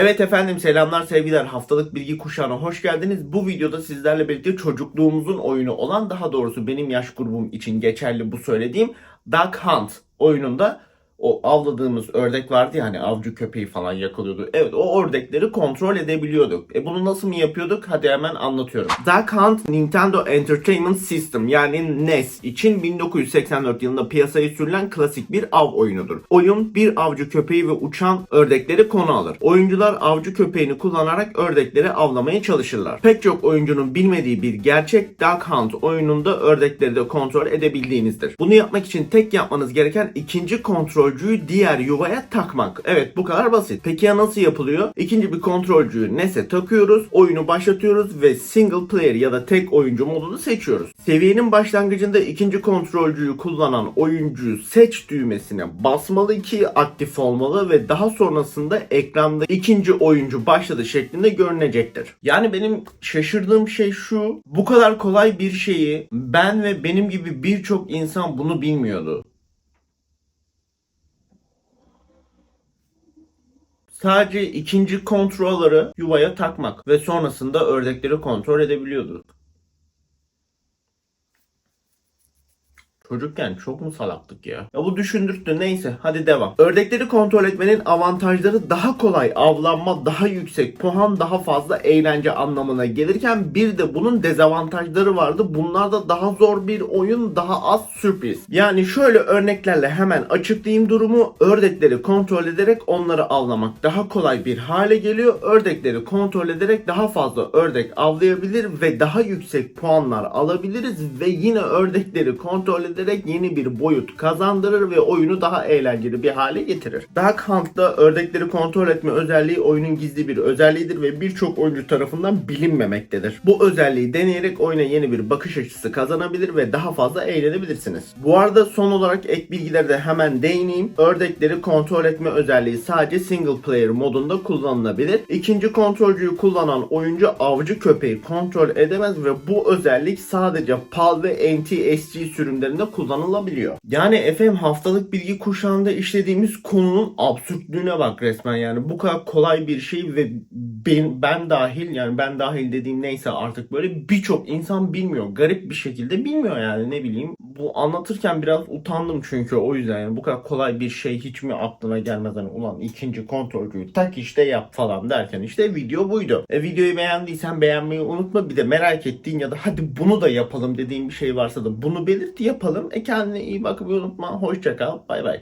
Evet efendim selamlar sevgiler haftalık bilgi kuşağına hoş geldiniz. Bu videoda sizlerle birlikte çocukluğumuzun oyunu olan daha doğrusu benim yaş grubum için geçerli bu söylediğim Duck Hunt oyununda o avladığımız ördek vardı ya hani avcı köpeği falan yakalıyordu. Evet o ördekleri kontrol edebiliyorduk. E bunu nasıl mı yapıyorduk? Hadi hemen anlatıyorum. Duck Hunt Nintendo Entertainment System yani NES için 1984 yılında piyasaya sürülen klasik bir av oyunudur. Oyun bir avcı köpeği ve uçan ördekleri konu alır. Oyuncular avcı köpeğini kullanarak ördekleri avlamaya çalışırlar. Pek çok oyuncunun bilmediği bir gerçek Duck Hunt oyununda ördekleri de kontrol edebildiğinizdir. Bunu yapmak için tek yapmanız gereken ikinci kontrolcüyü diğer yuvaya takmak. Evet bu kadar basit. Peki ya nasıl yapılıyor? İkinci bir kontrolcüyü NES'e takıyoruz, oyunu başlatıyoruz ve single player ya da tek oyuncu modunu seçiyoruz. Seviyenin başlangıcında ikinci kontrolcüyü kullanan oyuncuyu seç düğmesine basmalı ki aktif olmalı ve daha sonrasında ekranda ikinci oyuncu başladı şeklinde görünecektir. Yani benim şaşırdığım şey şu. Bu kadar kolay bir şeyi ben ve benim gibi birçok insan bunu bilmiyordu. Sadece ikinci kontrolörü yuvaya takmak ve sonrasında ördekleri kontrol edebiliyorduk. Çocukken çok mu salaktık ya? Ya bu düşündürttü neyse hadi devam. Ördekleri kontrol etmenin avantajları daha kolay avlanma, daha yüksek puan, daha fazla eğlence anlamına gelirken bir de bunun dezavantajları vardı. Bunlar da daha zor bir oyun, daha az sürpriz. Yani şöyle örneklerle hemen açıklayayım durumu. Ördekleri kontrol ederek onları avlamak daha kolay bir hale geliyor. Ördekleri kontrol ederek daha fazla ördek avlayabilir ve daha yüksek puanlar alabiliriz ve yine ördekleri kontrol ederek yeni bir boyut kazandırır ve oyunu daha eğlenceli bir hale getirir. Duck Hunt'da ördekleri kontrol etme özelliği oyunun gizli bir özelliğidir ve birçok oyuncu tarafından bilinmemektedir. Bu özelliği deneyerek oyuna yeni bir bakış açısı kazanabilir ve daha fazla eğlenebilirsiniz. Bu arada son olarak ek bilgileri de hemen değineyim. Ördekleri kontrol etme özelliği sadece single player modunda kullanılabilir. İkinci kontrolcüyü kullanan oyuncu avcı köpeği kontrol edemez ve bu özellik sadece PAL ve NTSC sürümlerinde kullanılabiliyor. Yani efendim haftalık bilgi kuşağında işlediğimiz konunun absürtlüğüne bak resmen yani bu kadar kolay bir şey ve ben, ben dahil yani ben dahil dediğim neyse artık böyle birçok insan bilmiyor. Garip bir şekilde bilmiyor yani ne bileyim. Bu anlatırken biraz utandım çünkü o yüzden yani bu kadar kolay bir şey hiç mi aklına gelmez hani ulan ikinci kontrolcüyü tak işte yap falan derken işte video buydu. E, videoyu beğendiysen beğenmeyi unutma bir de merak ettiğin ya da hadi bunu da yapalım dediğin bir şey varsa da bunu belirt yapalım. E kendine iyi bakmayı unutma. Hoşça kal. Bay bay.